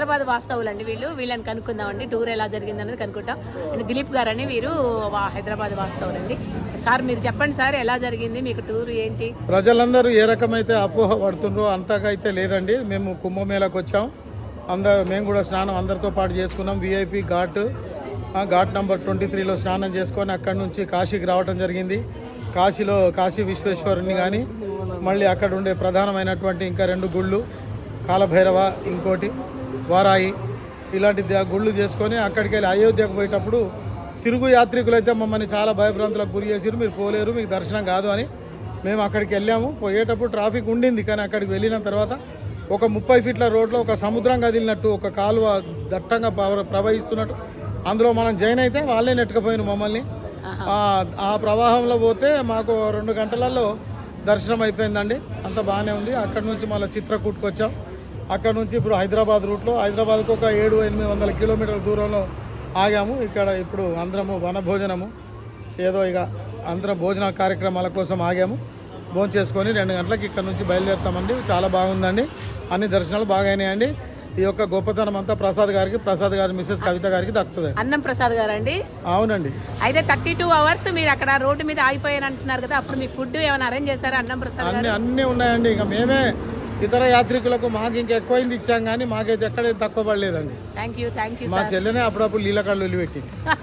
హైదరాబాద్ వాస్తవులు అండి వీళ్ళు. వీళ్ళని కనుక్కుందామండి. టూర్ ఎలా జరిగింది అనేది కనుక్కుంటాం. అండ్ దిలీప్ గారు అని వీరు వా- హైదరాబాద్ వాస్తవులు అండి సార్ మీరు చెప్పండి సార్ ఎలా జరిగింది? మీకు టూర్ ఏంటి? ప్రజలందరూ ఏ రకమైతే అపోహ పడుతుండ్రో అంతగా అయితే లేదండి. మేము కుంభమేళకు వచ్చాం. అందరు మేము కూడా స్నానం అందరితో పాటు చేసుకున్నాం. VIP ghat ghat number twenty త్రీలో స్నానం చేసుకొని అక్కడి నుంచి కాశీకి రావడం జరిగింది. కాశీలో కాశీ విశ్వేశ్వరుని కానీ మళ్ళీ అక్కడ ఉండే ప్రధానమైనటువంటి ఇంకా రెండు గుళ్ళు కాలభైరవ ఇంకోటి వారాయి ఇలాంటి గుళ్ళు చేసుకొని అక్కడికి వెళ్ళి అయోధ్యకు పోయేటప్పుడు తిరుగు యాత్రికులైతే మమ్మల్ని చాలా భయభ్రాంతులకు గురి చేసిరు మీరు పోలేరు మీకు దర్శనం కాదు అని మేము అక్కడికి వెళ్ళాము. పోయేటప్పుడు ట్రాఫిక్ ఉండింది కానీ అక్కడికి వెళ్ళిన తర్వాత ఒక ముప్పై ఫీట్ల రోడ్లో ఒక సముద్రం కదిలినట్టు ఒక కాలువ దట్టంగా ప్రవ- ప్రవహిస్తున్నట్టు. అందులో మనం జైన్ అయితే వాళ్ళే నెట్టుకుపోయిన మమ్మల్ని. ఆ ఆ ప్రవాహంలో పోతే మాకు రెండు గంటలలో దర్శనం అయిపోయిందండి. అంత బాగానే ఉంది. అక్కడ నుంచి మళ్ళీ చిత్రకూట్కి వచ్చాం. అక్కడ నుంచి ఇప్పుడు హైదరాబాద్ రూట్లో హైదరాబాద్కు ఒక ఏడు ఎనిమిది వందల కిలోమీటర్ల దూరంలో ఆగాము. ఇక్కడ ఇప్పుడు అందరము వనభోజనము ఏదో ఇక అందరం భోజన కార్యక్రమాల కోసం ఆగాము. భోజనం చేసుకొని రెండు గంటలకు ఇక్కడ నుంచి బయలుదేరుతామండి. చాలా బాగుందండి. అన్ని దర్శనాలు బాగాయినాయండి ఈ యొక్క గొప్పతనం అంతా ప్రసాద్ గారికి ప్రసాద్ గారి మిస్సెస్ కవిత గారికి దక్కుతుంది. అన్నం ప్రసాద్ గారు అండి అవునండి. అయితే థర్టీ టూ అవర్స్ మీరు అక్కడ రోడ్డు మీద ఆగిపోయారు అంటున్నారు కదా అప్పుడు మీకు ఫుడ్ ఏమైనా అరేంజ్ చేస్తారా అన్నం ప్రసాద్ అన్ని అన్నీ ఉన్నాయండి. ఇక మేమే ఇతర యాత్రికులకు మాకు ఇంకా ఎక్కువైంది ఇచ్చాం కానీ మాకైతే ఎక్కడైతే తక్కువ పడలేదండి. థ్యాంక్ యూ థ్యాంక్ యూ మా చెల్లెనే అప్పుడప్పుడు నీళ్ళ కళ్ళు వెళ్ళి పెట్టి